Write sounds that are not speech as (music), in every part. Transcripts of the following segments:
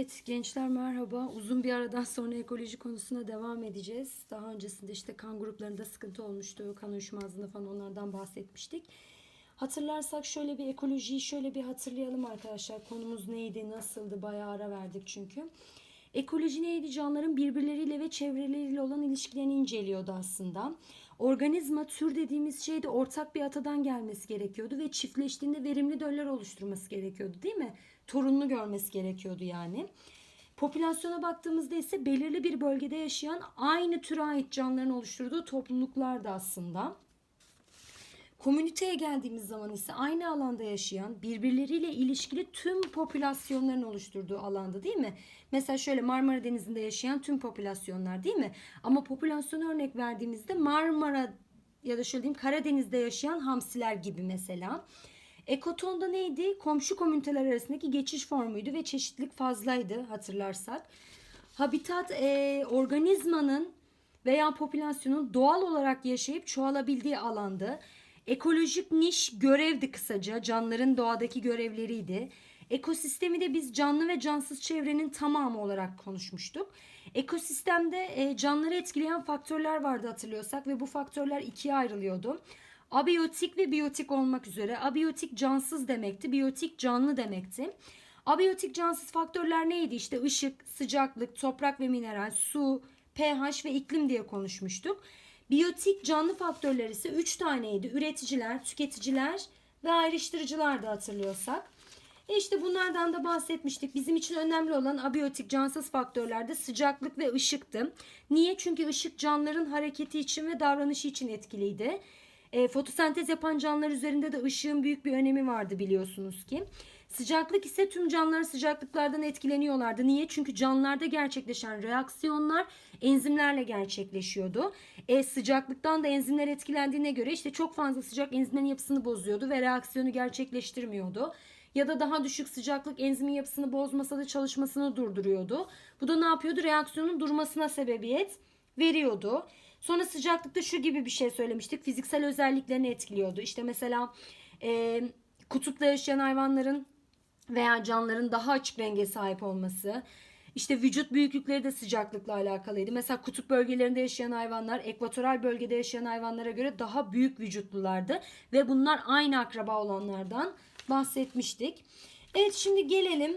Evet gençler merhaba. Uzun bir aradan sonra ekoloji konusuna devam edeceğiz. Daha öncesinde işte kan gruplarında sıkıntı olmuştu. Kan uyuşmazlığında falan onlardan bahsetmiştik. Hatırlarsak şöyle bir ekolojiyi şöyle bir hatırlayalım arkadaşlar. Konumuz neydi, nasıldı? Bayağı ara verdik çünkü. Ekoloji neydi? Canlıların birbirleriyle ve çevreleriyle olan ilişkilerini inceliyordu aslında. Organizma tür dediğimiz şeyde ortak bir atadan gelmesi gerekiyordu ve çiftleştiğinde verimli döller oluşturması gerekiyordu değil mi? Torununu görmesi gerekiyordu yani. Popülasyona baktığımızda ise belirli bir bölgede yaşayan aynı türe ait canlıların oluşturduğu topluluklardı aslında. Komüniteye geldiğimiz zaman ise aynı alanda yaşayan, birbirleriyle ilişkili tüm popülasyonların oluşturduğu alanda değil mi? Mesela şöyle Marmara Denizi'nde yaşayan tüm popülasyonlar değil mi? Ama popülasyon örnek verdiğimizde Marmara ya da şöyle diyeyim Karadeniz'de yaşayan hamsiler gibi mesela. Ekotonda neydi? Komşu komüniteler arasındaki geçiş formuydu ve çeşitlilik fazlaydı hatırlarsak. Habitat e, organizmanın veya popülasyonun doğal olarak yaşayıp çoğalabildiği alandı. Ekolojik niş görevdi kısaca. Canlıların doğadaki görevleriydi. Ekosistemi de biz canlı ve cansız çevrenin tamamı olarak konuşmuştuk. Ekosistemde e, canlıları etkileyen faktörler vardı hatırlıyorsak ve bu faktörler ikiye ayrılıyordu. Abiyotik ve biyotik olmak üzere. Abiyotik cansız demekti, biyotik canlı demekti. Abiyotik cansız faktörler neydi? İşte ışık, sıcaklık, toprak ve mineral, su, pH ve iklim diye konuşmuştuk. Biyotik canlı faktörler ise 3 taneydi. Üreticiler, tüketiciler ve ayrıştırıcılar da hatırlıyorsak. E işte bunlardan da bahsetmiştik. Bizim için önemli olan abiyotik cansız faktörlerde sıcaklık ve ışıktı. Niye? Çünkü ışık canlıların hareketi için ve davranışı için etkiliydi. E, fotosentez yapan canlılar üzerinde de ışığın büyük bir önemi vardı biliyorsunuz ki. Sıcaklık ise tüm canlılar sıcaklıklardan etkileniyorlardı. Niye? Çünkü canlılarda gerçekleşen reaksiyonlar enzimlerle gerçekleşiyordu. E, sıcaklıktan da enzimler etkilendiğine göre işte çok fazla sıcak enzimlerin yapısını bozuyordu ve reaksiyonu gerçekleştirmiyordu. Ya da daha düşük sıcaklık enzimin yapısını bozmasa da çalışmasını durduruyordu. Bu da ne yapıyordu? Reaksiyonun durmasına sebebiyet veriyordu. Sonra sıcaklıkta şu gibi bir şey söylemiştik. Fiziksel özelliklerini etkiliyordu. İşte mesela e, kutupta yaşayan hayvanların veya canlıların daha açık renge sahip olması. İşte vücut büyüklükleri de sıcaklıkla alakalıydı. Mesela kutup bölgelerinde yaşayan hayvanlar ekvatoral bölgede yaşayan hayvanlara göre daha büyük vücutlulardı. Ve bunlar aynı akraba olanlardan bahsetmiştik. Evet şimdi gelelim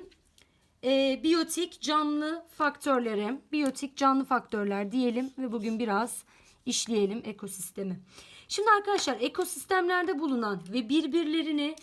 e, biyotik canlı faktörlere. Biyotik canlı faktörler diyelim ve bugün biraz işleyelim ekosistemi. Şimdi arkadaşlar ekosistemlerde bulunan ve birbirlerini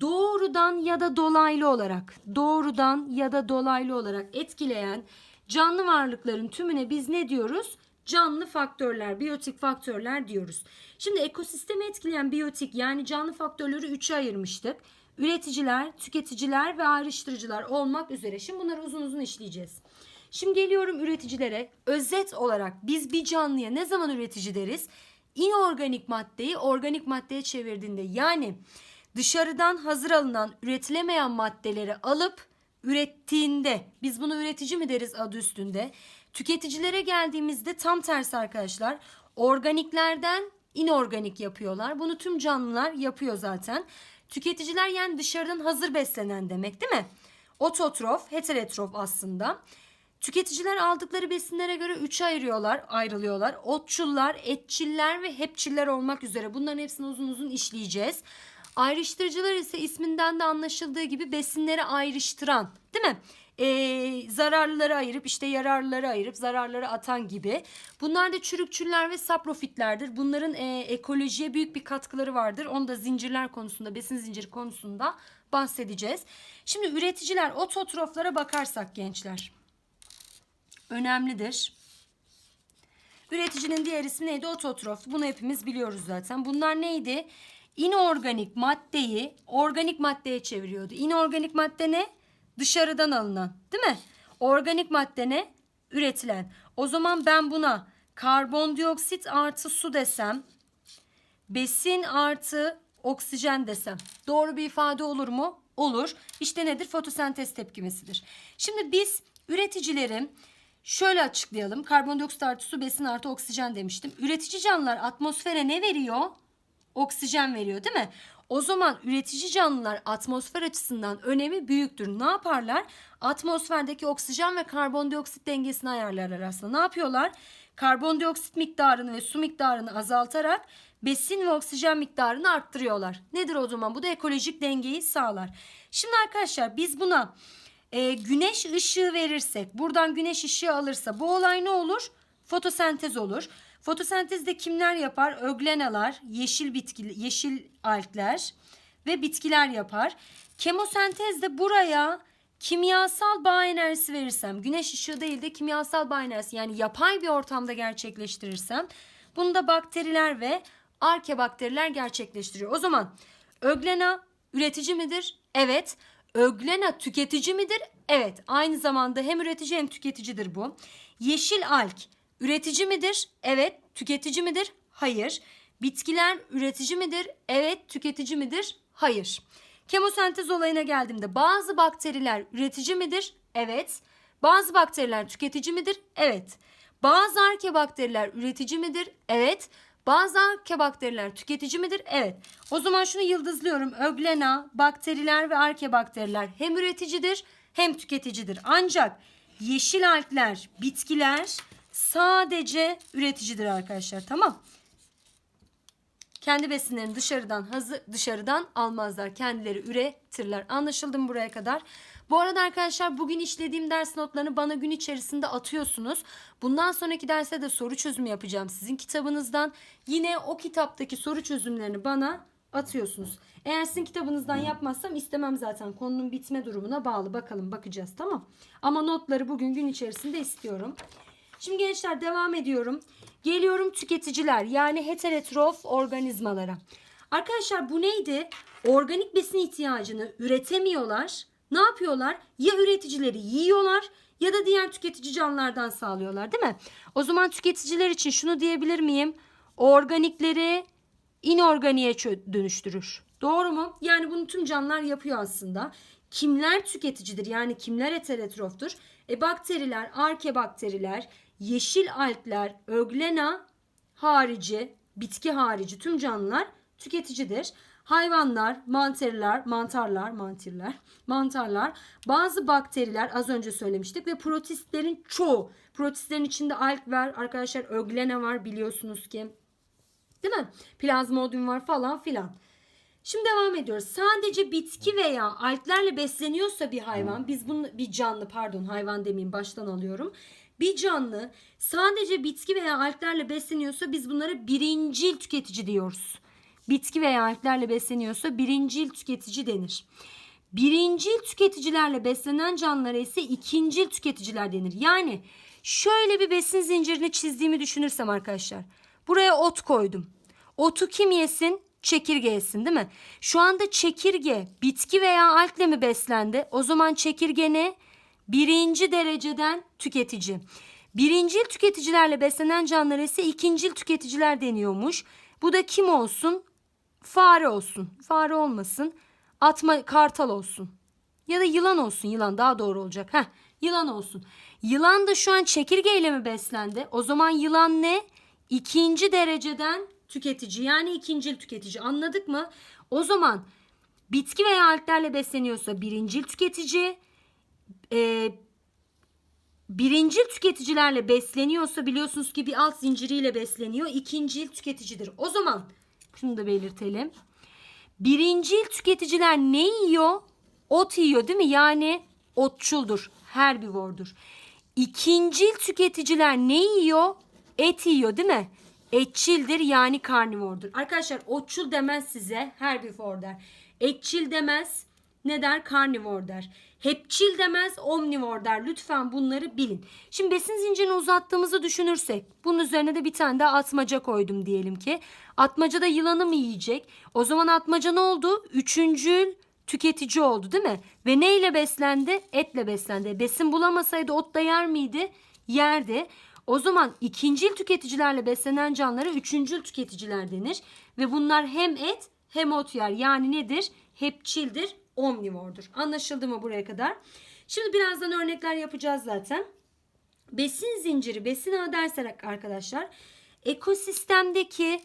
doğrudan ya da dolaylı olarak doğrudan ya da dolaylı olarak etkileyen canlı varlıkların tümüne biz ne diyoruz? Canlı faktörler, biyotik faktörler diyoruz. Şimdi ekosistemi etkileyen biyotik yani canlı faktörleri üçe ayırmıştık. Üreticiler, tüketiciler ve ayrıştırıcılar olmak üzere. Şimdi bunları uzun uzun işleyeceğiz. Şimdi geliyorum üreticilere. Özet olarak biz bir canlıya ne zaman üretici deriz? İnorganik maddeyi organik maddeye çevirdiğinde yani dışarıdan hazır alınan üretilemeyen maddeleri alıp ürettiğinde biz bunu üretici mi deriz adı üstünde. Tüketicilere geldiğimizde tam tersi arkadaşlar. Organiklerden inorganik yapıyorlar. Bunu tüm canlılar yapıyor zaten. Tüketiciler yani dışarıdan hazır beslenen demek değil mi? Ototrof, heterotrof aslında. Tüketiciler aldıkları besinlere göre üçe ayırıyorlar, ayrılıyorlar. Otçullar, etçiller ve hepçiller olmak üzere bunların hepsini uzun uzun işleyeceğiz. Ayrıştırıcılar ise isminden de anlaşıldığı gibi besinleri ayrıştıran değil mi? Ee, zararlıları ayırıp işte yararlıları ayırıp zararları atan gibi. Bunlar da çürükçüller ve saprofitlerdir. Bunların e, ekolojiye büyük bir katkıları vardır. Onu da zincirler konusunda, besin zinciri konusunda bahsedeceğiz. Şimdi üreticiler ototroflara bakarsak gençler önemlidir. Üreticinin diğer ismi neydi? Ototrof. Bunu hepimiz biliyoruz zaten. Bunlar neydi? İnorganik maddeyi organik maddeye çeviriyordu. İnorganik madde ne? Dışarıdan alınan, değil mi? Organik madde ne? Üretilen. O zaman ben buna karbondioksit artı su desem, besin artı oksijen desem. Doğru bir ifade olur mu? Olur. İşte nedir? Fotosentez tepkimesidir. Şimdi biz üreticilerin Şöyle açıklayalım. Karbondioksit artı su besin artı oksijen demiştim. Üretici canlılar atmosfere ne veriyor? Oksijen veriyor değil mi? O zaman üretici canlılar atmosfer açısından önemi büyüktür. Ne yaparlar? Atmosferdeki oksijen ve karbondioksit dengesini ayarlarlar aslında. Ne yapıyorlar? Karbondioksit miktarını ve su miktarını azaltarak besin ve oksijen miktarını arttırıyorlar. Nedir o zaman? Bu da ekolojik dengeyi sağlar. Şimdi arkadaşlar biz buna e, güneş ışığı verirsek, buradan güneş ışığı alırsa bu olay ne olur? Fotosentez olur. Fotosentezde kimler yapar? Öglenalar, yeşil bitki, yeşil algler ve bitkiler yapar. Kemosentezde buraya kimyasal bağ enerjisi verirsem, güneş ışığı değil de kimyasal bağ enerjisi yani yapay bir ortamda gerçekleştirirsem bunu da bakteriler ve arkebakteriler gerçekleştiriyor. O zaman öglena üretici midir? Evet. Öglena tüketici midir? Evet. Aynı zamanda hem üretici hem tüketicidir bu. Yeşil alg üretici midir? Evet. Tüketici midir? Hayır. Bitkiler üretici midir? Evet. Tüketici midir? Hayır. Kemosentez olayına geldiğimde bazı bakteriler üretici midir? Evet. Bazı bakteriler tüketici midir? Evet. Bazı arkebakteriler üretici midir? Evet. Bazı arkebakteriler tüketici midir? Evet. O zaman şunu yıldızlıyorum. Öglena, bakteriler ve arkebakteriler hem üreticidir hem tüketicidir. Ancak yeşil algler, bitkiler sadece üreticidir arkadaşlar. Tamam. Kendi besinlerini dışarıdan hazır, dışarıdan almazlar. Kendileri üretirler. Anlaşıldı mı buraya kadar? Bu arada arkadaşlar bugün işlediğim ders notlarını bana gün içerisinde atıyorsunuz. Bundan sonraki derse de soru çözümü yapacağım sizin kitabınızdan. Yine o kitaptaki soru çözümlerini bana atıyorsunuz. Eğer sizin kitabınızdan yapmazsam istemem zaten. Konunun bitme durumuna bağlı. Bakalım bakacağız tamam. Ama notları bugün gün içerisinde istiyorum. Şimdi gençler devam ediyorum. Geliyorum tüketiciler yani heterotrof organizmalara. Arkadaşlar bu neydi? Organik besin ihtiyacını üretemiyorlar. Ne yapıyorlar? Ya üreticileri yiyorlar ya da diğer tüketici canlılardan sağlıyorlar değil mi? O zaman tüketiciler için şunu diyebilir miyim? Organikleri inorganiğe dönüştürür. Doğru mu? Yani bunu tüm canlılar yapıyor aslında. Kimler tüketicidir? Yani kimler heterotroftur? E bakteriler, arkebakteriler, yeşil algler, öglena harici, bitki harici tüm canlılar tüketicidir. Hayvanlar, mantarlar, mantarlar, mantirler, mantarlar, bazı bakteriler az önce söylemiştik ve protistlerin çoğu. Protistlerin içinde alg var, arkadaşlar öglena var biliyorsunuz ki. Değil mi? Plazmodium var falan filan. Şimdi devam ediyoruz. Sadece bitki veya alglerle besleniyorsa bir hayvan, biz bunu bir canlı pardon hayvan demeyeyim baştan alıyorum. Bir canlı sadece bitki veya alglerle besleniyorsa biz bunlara birincil tüketici diyoruz. Bitki veya alglerle besleniyorsa birincil tüketici denir. Birincil tüketicilerle beslenen canlılara ise ikincil tüketiciler denir. Yani şöyle bir besin zincirini çizdiğimi düşünürsem arkadaşlar. Buraya ot koydum. Otu kim yesin? Çekirge yesin değil mi? Şu anda çekirge bitki veya algle mi beslendi? O zaman çekirge ne? Birinci dereceden tüketici. Birincil tüketicilerle beslenen canlılar ise ikincil tüketiciler deniyormuş. Bu da kim olsun? Fare olsun. Fare olmasın. Atma kartal olsun. Ya da yılan olsun. Yılan daha doğru olacak. Heh, yılan olsun. Yılan da şu an çekirgeyle mi beslendi? O zaman yılan ne? İkinci dereceden tüketici. Yani ikincil tüketici. Anladık mı? O zaman bitki veya alglerle besleniyorsa birincil tüketici. E, birincil tüketicilerle besleniyorsa biliyorsunuz ki bir alt zinciriyle besleniyor. İkincil tüketicidir. O zaman şunu da belirtelim. Birincil tüketiciler ne yiyor? Ot yiyor değil mi? Yani otçuldur. Herbivordur. İkincil tüketiciler ne yiyor? Et yiyor değil mi? Etçildir yani karnivordur. Arkadaşlar otçul demez size herbivor der. Etçil demez ne der? Karnivor der. Hepçil demez omnivor der. Lütfen bunları bilin. Şimdi besin zincirini uzattığımızı düşünürsek bunun üzerine de bir tane daha atmaca koydum diyelim ki. Atmaca da yılanı mı yiyecek? O zaman atmaca ne oldu? Üçüncül tüketici oldu değil mi? Ve neyle beslendi? Etle beslendi. Besin bulamasaydı ot da yer miydi? Yerdi. O zaman ikincil tüketicilerle beslenen canlılara üçüncül tüketiciler denir. Ve bunlar hem et hem ot yer. Yani nedir? Hepçildir, omnivordur. Anlaşıldı mı buraya kadar? Şimdi birazdan örnekler yapacağız zaten. Besin zinciri, besin ağı dersek arkadaşlar ekosistemdeki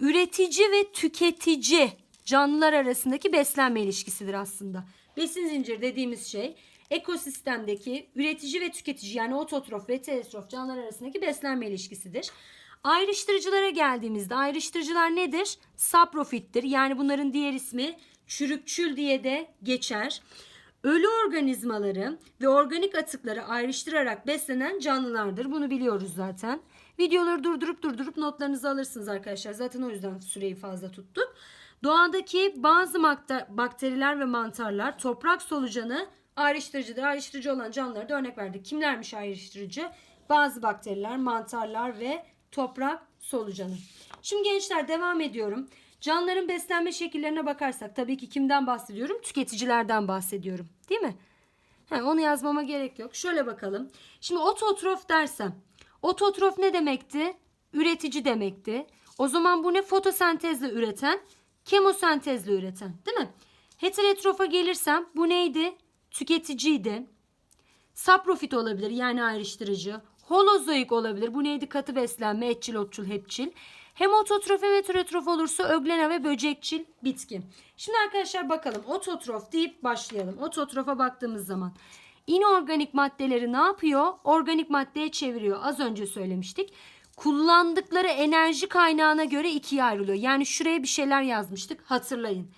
üretici ve tüketici canlılar arasındaki beslenme ilişkisidir aslında. Besin zinciri dediğimiz şey ekosistemdeki üretici ve tüketici yani ototrof ve heterotrof canlılar arasındaki beslenme ilişkisidir. Ayrıştırıcılara geldiğimizde ayrıştırıcılar nedir? Saprofittir. Yani bunların diğer ismi çürükçül diye de geçer. Ölü organizmaları ve organik atıkları ayrıştırarak beslenen canlılardır. Bunu biliyoruz zaten. Videoları durdurup durdurup notlarınızı alırsınız arkadaşlar. Zaten o yüzden süreyi fazla tuttuk. Doğadaki bazı bakteriler ve mantarlar toprak solucanı ayrıştırıcıdır. Ayrıştırıcı olan canlılara da örnek verdik. Kimlermiş ayrıştırıcı? Bazı bakteriler, mantarlar ve toprak solucanı. Şimdi gençler devam ediyorum. Canlıların beslenme şekillerine bakarsak tabii ki kimden bahsediyorum? Tüketicilerden bahsediyorum. Değil mi? He, onu yazmama gerek yok. Şöyle bakalım. Şimdi ototrof dersem. Ototrof ne demekti? Üretici demekti. O zaman bu ne? Fotosentezle üreten, kemosentezle üreten. Değil mi? Heterotrofa gelirsem bu neydi? Tüketiciydi. Saprofit olabilir yani ayrıştırıcı. Holozoik olabilir. Bu neydi? Katı beslenme, etçil, otçul, hepçil. Hem ototrof hem heterotrof olursa öglena ve böcekçil bitki. Şimdi arkadaşlar bakalım ototrof deyip başlayalım. Ototrofa baktığımız zaman inorganik maddeleri ne yapıyor? Organik maddeye çeviriyor. Az önce söylemiştik. Kullandıkları enerji kaynağına göre ikiye ayrılıyor. Yani şuraya bir şeyler yazmıştık hatırlayın.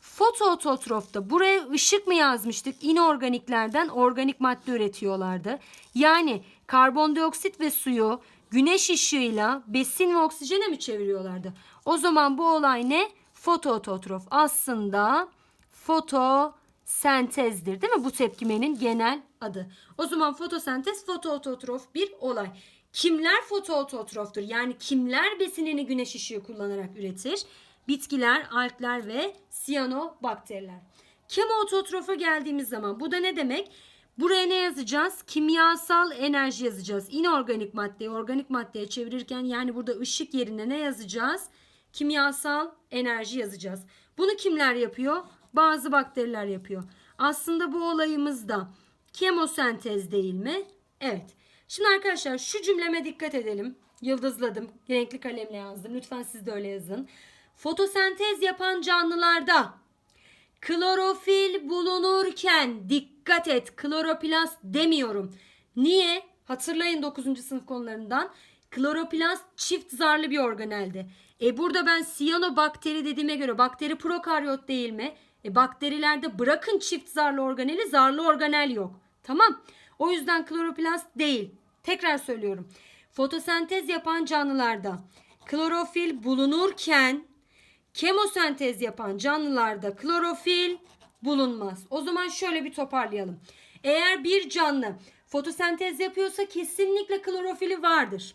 Fotoototrofta buraya ışık mı yazmıştık? İnorganiklerden organik madde üretiyorlardı. Yani karbondioksit ve suyu güneş ışığıyla besin ve oksijene mi çeviriyorlardı? O zaman bu olay ne? Fotoototrof. Aslında fotosentezdir değil mi? Bu tepkimenin genel adı. O zaman fotosentez fotoototrof bir olay. Kimler fotoototroftur? Yani kimler besinini güneş ışığı kullanarak üretir? Bitkiler, algler ve siyanobakteriler. Kemoototrofa geldiğimiz zaman bu da ne demek? Buraya ne yazacağız? Kimyasal enerji yazacağız. İnorganik maddeyi organik maddeye çevirirken yani burada ışık yerine ne yazacağız? Kimyasal enerji yazacağız. Bunu kimler yapıyor? Bazı bakteriler yapıyor. Aslında bu olayımız da kemosentez değil mi? Evet. Şimdi arkadaşlar şu cümleme dikkat edelim. Yıldızladım. Renkli kalemle yazdım. Lütfen siz de öyle yazın. Fotosentez yapan canlılarda klorofil bulunurken dikkat et kloroplast demiyorum. Niye? Hatırlayın 9. sınıf konularından. Kloroplast çift zarlı bir organeldi. E burada ben siyanobakteri dediğime göre bakteri prokaryot değil mi? E bakterilerde bırakın çift zarlı organeli zarlı organel yok. Tamam. O yüzden kloroplast değil. Tekrar söylüyorum. Fotosentez yapan canlılarda klorofil bulunurken kemosentez yapan canlılarda klorofil bulunmaz. O zaman şöyle bir toparlayalım. Eğer bir canlı fotosentez yapıyorsa kesinlikle klorofili vardır.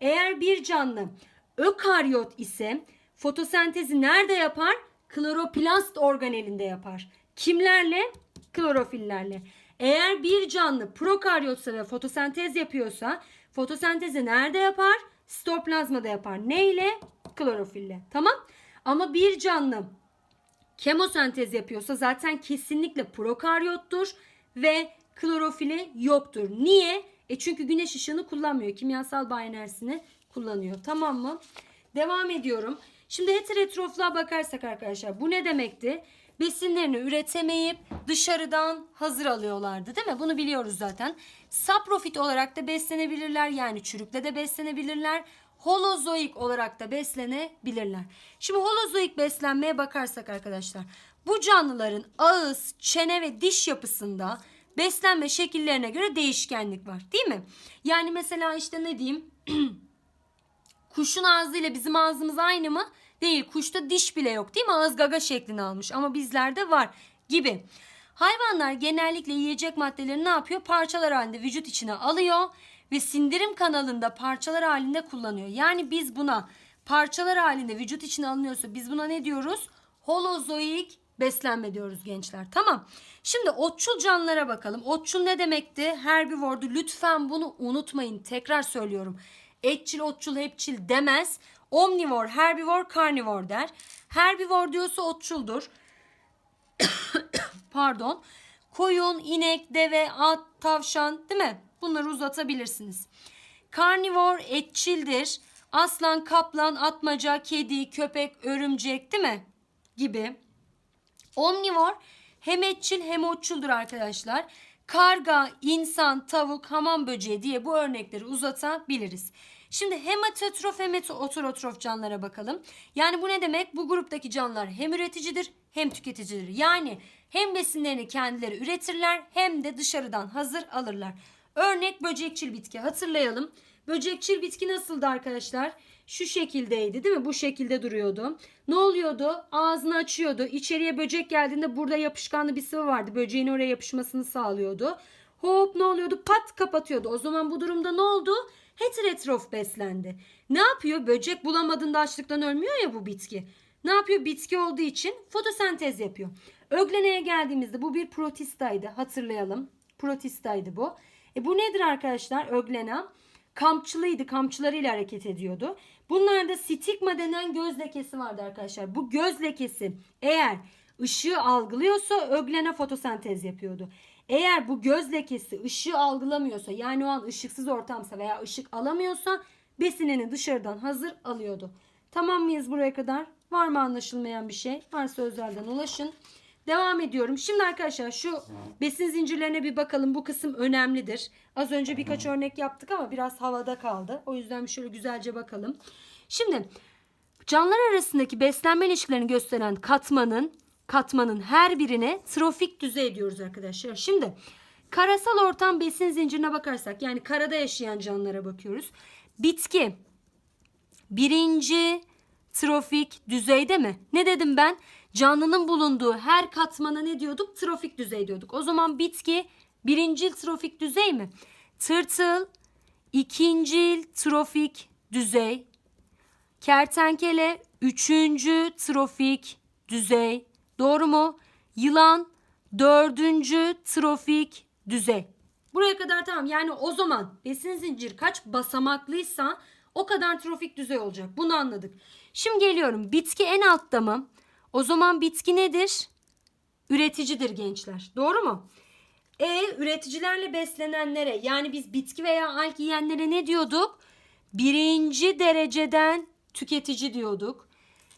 Eğer bir canlı ökaryot ise fotosentezi nerede yapar? Kloroplast organelinde yapar. Kimlerle? Klorofillerle. Eğer bir canlı prokaryotsa ve fotosentez yapıyorsa fotosentezi nerede yapar? Sitoplazmada yapar. Ne ile? Klorofille. Tamam? Ama bir canlı kemosentez yapıyorsa zaten kesinlikle prokaryottur ve klorofili yoktur. Niye? E çünkü güneş ışığını kullanmıyor. Kimyasal bağ enerjisini kullanıyor. Tamam mı? Devam ediyorum. Şimdi heterotrofluğa bakarsak arkadaşlar bu ne demekti? Besinlerini üretemeyip dışarıdan hazır alıyorlardı değil mi? Bunu biliyoruz zaten. Saprofit olarak da beslenebilirler yani çürükle de beslenebilirler. Holozoik olarak da beslenebilirler. Şimdi holozoik beslenmeye bakarsak arkadaşlar bu canlıların ağız, çene ve diş yapısında beslenme şekillerine göre değişkenlik var değil mi? Yani mesela işte ne diyeyim (clears throat) kuşun ağzıyla bizim ağzımız aynı mı? Değil. Kuşta diş bile yok değil mi? Ağız gaga şeklini almış ama bizlerde var gibi. Hayvanlar genellikle yiyecek maddeleri ne yapıyor? Parçalar halinde vücut içine alıyor ve sindirim kanalında parçalar halinde kullanıyor. Yani biz buna parçalar halinde vücut içine alınıyorsa biz buna ne diyoruz? Holozoik beslenme diyoruz gençler. Tamam. Şimdi otçul canlılara bakalım. Otçul ne demekti? Herbivordu. Lütfen bunu unutmayın. Tekrar söylüyorum. Etçil, otçul, hepçil demez. Omnivor, herbivor, karnivor der. Herbivor diyorsa otçuldur. (coughs) Pardon. Koyun, inek, deve, at, tavşan değil mi? Bunları uzatabilirsiniz. Karnivor etçildir. Aslan, kaplan, atmaca, kedi, köpek, örümcek değil mi? gibi. Omnivor hem etçil hem otçuldur arkadaşlar. Karga, insan, tavuk, hamam böceği diye bu örnekleri uzatabiliriz. Şimdi hem heterotrof hem heterotrof canlılara bakalım. Yani bu ne demek? Bu gruptaki canlılar hem üreticidir hem tüketicidir. Yani hem besinlerini kendileri üretirler hem de dışarıdan hazır alırlar. Örnek böcekçil bitki hatırlayalım. Böcekçil bitki nasıldı arkadaşlar? Şu şekildeydi değil mi? Bu şekilde duruyordu. Ne oluyordu? Ağzını açıyordu. İçeriye böcek geldiğinde burada yapışkanlı bir sıvı vardı. Böceğin oraya yapışmasını sağlıyordu. Hop ne oluyordu? Pat kapatıyordu. O zaman bu durumda ne oldu? Heterotrof beslendi. Ne yapıyor? Böcek bulamadığında açlıktan ölmüyor ya bu bitki. Ne yapıyor? Bitki olduğu için fotosentez yapıyor. Ögleneye geldiğimizde bu bir protistaydı. Hatırlayalım. Protistaydı bu. E bu nedir arkadaşlar? Öglena kampçılıydı. Kampçılarıyla hareket ediyordu. Bunlarda stigma denen göz lekesi vardı arkadaşlar. Bu göz lekesi eğer ışığı algılıyorsa öglena fotosentez yapıyordu. Eğer bu göz lekesi ışığı algılamıyorsa yani o an ışıksız ortamsa veya ışık alamıyorsa besinini dışarıdan hazır alıyordu. Tamam mıyız buraya kadar? Var mı anlaşılmayan bir şey? Varsa özelden ulaşın. Devam ediyorum. Şimdi arkadaşlar şu besin zincirlerine bir bakalım. Bu kısım önemlidir. Az önce birkaç örnek yaptık ama biraz havada kaldı. O yüzden şöyle güzelce bakalım. Şimdi canlılar arasındaki beslenme ilişkilerini gösteren katmanın katmanın her birine trofik düzey diyoruz arkadaşlar. Şimdi karasal ortam besin zincirine bakarsak yani karada yaşayan canlılara bakıyoruz. Bitki birinci trofik düzeyde mi? Ne dedim ben? Canlının bulunduğu her katmana ne diyorduk? Trofik düzey diyorduk. O zaman bitki birincil trofik düzey mi? Tırtıl ikincil trofik düzey. Kertenkele üçüncü trofik düzey. Doğru mu? Yılan dördüncü trofik düzey. Buraya kadar tamam. Yani o zaman besin zincir kaç basamaklıysa o kadar trofik düzey olacak. Bunu anladık. Şimdi geliyorum. Bitki en altta mı? O zaman bitki nedir? Üreticidir gençler. Doğru mu? E üreticilerle beslenenlere yani biz bitki veya alg yiyenlere ne diyorduk? Birinci dereceden tüketici diyorduk.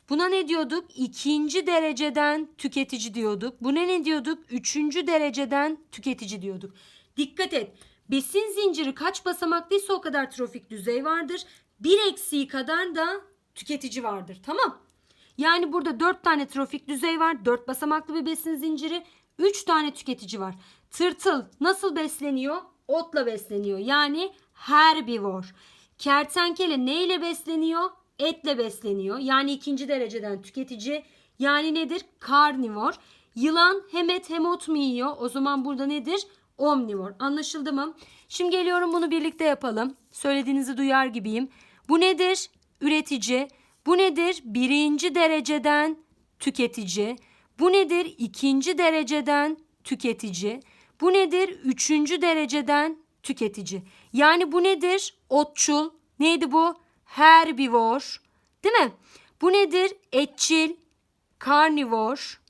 Buna ne diyorduk? İkinci dereceden tüketici diyorduk. Buna ne diyorduk? Üçüncü dereceden tüketici diyorduk. Dikkat et. Besin zinciri kaç basamaklıysa o kadar trofik düzey vardır. Bir eksiği kadar da tüketici vardır. Tamam. Yani burada 4 tane trofik düzey var. 4 basamaklı bir besin zinciri. 3 tane tüketici var. Tırtıl nasıl besleniyor? Otla besleniyor. Yani herbivor. Kertenkele neyle besleniyor? Etle besleniyor. Yani ikinci dereceden tüketici. Yani nedir? Karnivor. Yılan hem et hem ot mu yiyor? O zaman burada nedir? Omnivor. Anlaşıldı mı? Şimdi geliyorum bunu birlikte yapalım. Söylediğinizi duyar gibiyim. Bu nedir? Üretici. Bu nedir? Birinci dereceden tüketici. Bu nedir? İkinci dereceden tüketici. Bu nedir? Üçüncü dereceden tüketici. Yani bu nedir? Otçul. Neydi bu? Herbivor. Değil mi? Bu nedir? Etçil. Karnivor.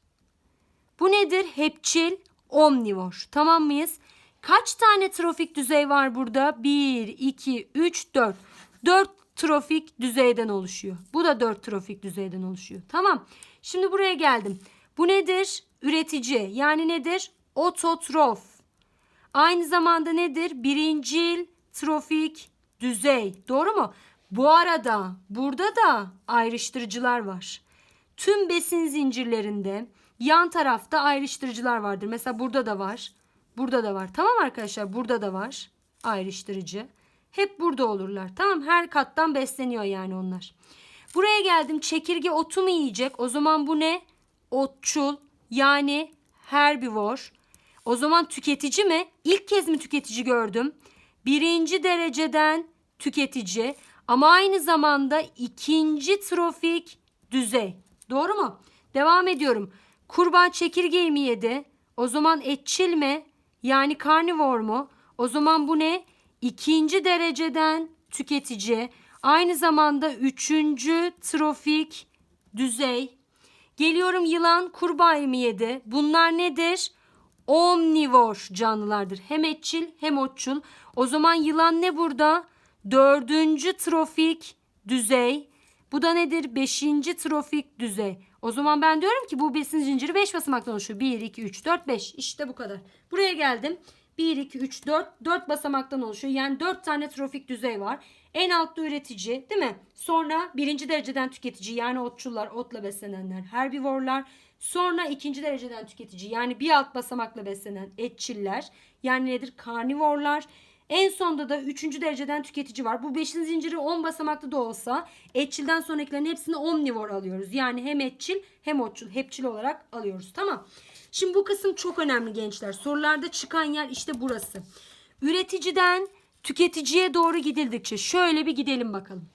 Bu nedir? Hepçil. Omnivor. Tamam mıyız? Kaç tane trofik düzey var burada? 1, 2, 3, 4. 4 trofik düzeyden oluşuyor. Bu da 4 trofik düzeyden oluşuyor. Tamam. Şimdi buraya geldim. Bu nedir? Üretici. Yani nedir? Ototrof. Aynı zamanda nedir? Birincil trofik düzey. Doğru mu? Bu arada burada da ayrıştırıcılar var. Tüm besin zincirlerinde yan tarafta ayrıştırıcılar vardır. Mesela burada da var. Burada da var. Tamam arkadaşlar burada da var ayrıştırıcı. Hep burada olurlar. Tamam her kattan besleniyor yani onlar. Buraya geldim çekirge otu mu yiyecek? O zaman bu ne? Otçul yani herbivor. O zaman tüketici mi? İlk kez mi tüketici gördüm? Birinci dereceden tüketici ama aynı zamanda ikinci trofik düzey. Doğru mu? Devam ediyorum. Kurban çekirgeyi mi yedi? O zaman etçil mi? Yani karnivor mu? O zaman bu ne? İkinci dereceden tüketici. Aynı zamanda üçüncü trofik düzey. Geliyorum yılan kurbağayı mı yedi? Bunlar nedir? Omnivor canlılardır. Hem etçil hem otçul. O zaman yılan ne burada? Dördüncü trofik düzey. Bu da nedir? Beşinci trofik düzey. O zaman ben diyorum ki bu besin zinciri 5 basamaktan oluşuyor. 1, 2, 3, 4, 5. İşte bu kadar. Buraya geldim. 1, 2, 3, 4. 4 basamaktan oluşuyor. Yani 4 tane trofik düzey var. En altta üretici değil mi? Sonra birinci dereceden tüketici yani otçullar, otla beslenenler, herbivorlar. Sonra ikinci dereceden tüketici yani bir alt basamakla beslenen etçiller. Yani nedir? Karnivorlar. En sonda da 3. dereceden tüketici var. Bu 5. zinciri 10 basamaklı da olsa etçilden sonrakilerin hepsini omnivor alıyoruz. Yani hem etçil hem otçul, hepçil olarak alıyoruz. Tamam. Şimdi bu kısım çok önemli gençler. Sorularda çıkan yer işte burası. Üreticiden tüketiciye doğru gidildikçe şöyle bir gidelim bakalım.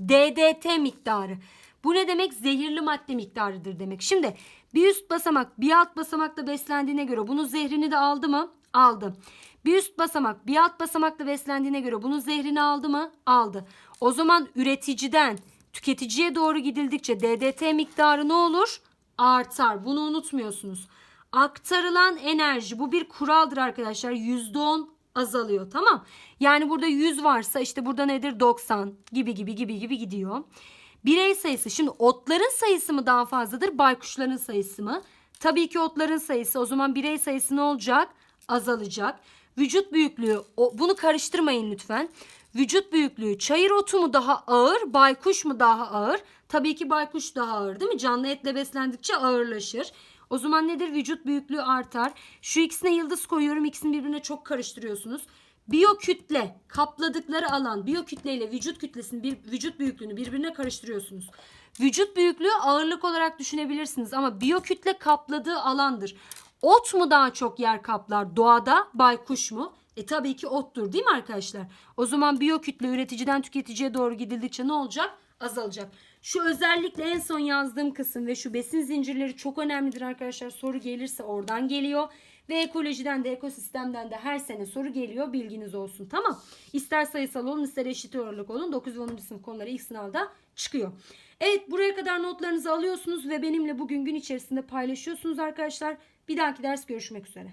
DDT miktarı. Bu ne demek? Zehirli madde miktarıdır demek. Şimdi bir üst basamak bir alt basamakla beslendiğine göre bunun zehrini de aldı mı? Aldı. Bir üst basamak bir alt basamakla beslendiğine göre bunun zehrini aldı mı? Aldı. O zaman üreticiden tüketiciye doğru gidildikçe DDT miktarı ne olur? Artar. Bunu unutmuyorsunuz. Aktarılan enerji bu bir kuraldır arkadaşlar. %10 azalıyor tamam. Yani burada 100 varsa işte burada nedir 90 gibi gibi gibi gibi gidiyor. Birey sayısı şimdi otların sayısı mı daha fazladır baykuşların sayısı mı? Tabii ki otların sayısı o zaman birey sayısı ne olacak? Azalacak. Vücut büyüklüğü bunu karıştırmayın lütfen. Vücut büyüklüğü çayır otu mu daha ağır baykuş mu daha ağır? Tabii ki baykuş daha ağır değil mi? Canlı etle beslendikçe ağırlaşır. O zaman nedir? Vücut büyüklüğü artar. Şu ikisine yıldız koyuyorum. İkisini birbirine çok karıştırıyorsunuz. Biyokütle kapladıkları alan biyokütle ile vücut kütlesini bir vücut büyüklüğünü birbirine karıştırıyorsunuz. Vücut büyüklüğü ağırlık olarak düşünebilirsiniz ama biyokütle kapladığı alandır. Ot mu daha çok yer kaplar doğada baykuş mu? E tabii ki ottur değil mi arkadaşlar? O zaman biyokütle üreticiden tüketiciye doğru gidildikçe ne olacak? Azalacak. Şu özellikle en son yazdığım kısım ve şu besin zincirleri çok önemlidir arkadaşlar. Soru gelirse oradan geliyor. Ve ekolojiden de ekosistemden de her sene soru geliyor. Bilginiz olsun tamam. İster sayısal olun ister eşit ağırlık olun. 9 ve 10. sınıf konuları ilk sınavda çıkıyor. Evet buraya kadar notlarınızı alıyorsunuz ve benimle bugün gün içerisinde paylaşıyorsunuz arkadaşlar. Bir dahaki ders görüşmek üzere.